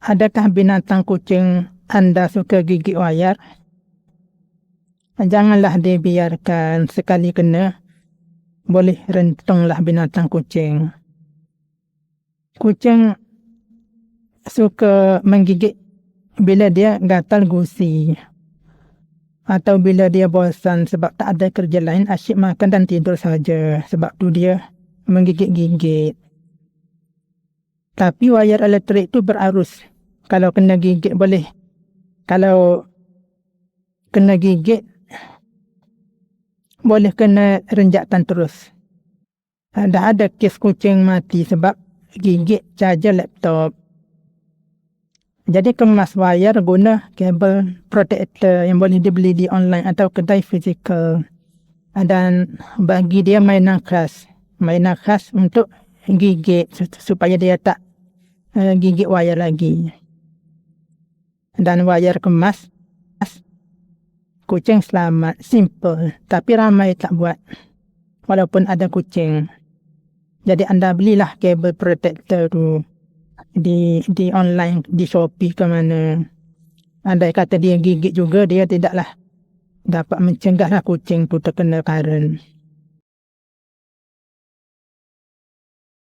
Adakah binatang kucing anda suka gigit wayar? Janganlah dibiarkan sekali kena. Boleh rentunglah binatang kucing. Kucing suka menggigit bila dia gatal gusi. Atau bila dia bosan sebab tak ada kerja lain asyik makan dan tidur saja. Sebab tu dia menggigit-gigit. Tapi wayar elektrik tu berarus. Kalau kena gigit boleh. Kalau kena gigit boleh kena renjakkan terus. Ada ada kes kucing mati sebab gigit charger laptop. Jadi kemas wayar guna kabel protector yang boleh dibeli di online atau kedai fizikal. Dan bagi dia mainan khas. Mainan khas untuk gigit supaya dia tak uh, gigit wayar lagi. Dan wayar kemas kucing selamat, simple. Tapi ramai tak buat. Walaupun ada kucing. Jadi anda belilah kabel protector tu di di online di Shopee ke mana ada kata dia gigit juga dia tidaklah dapat mencegahlah kucing tu terkena karen.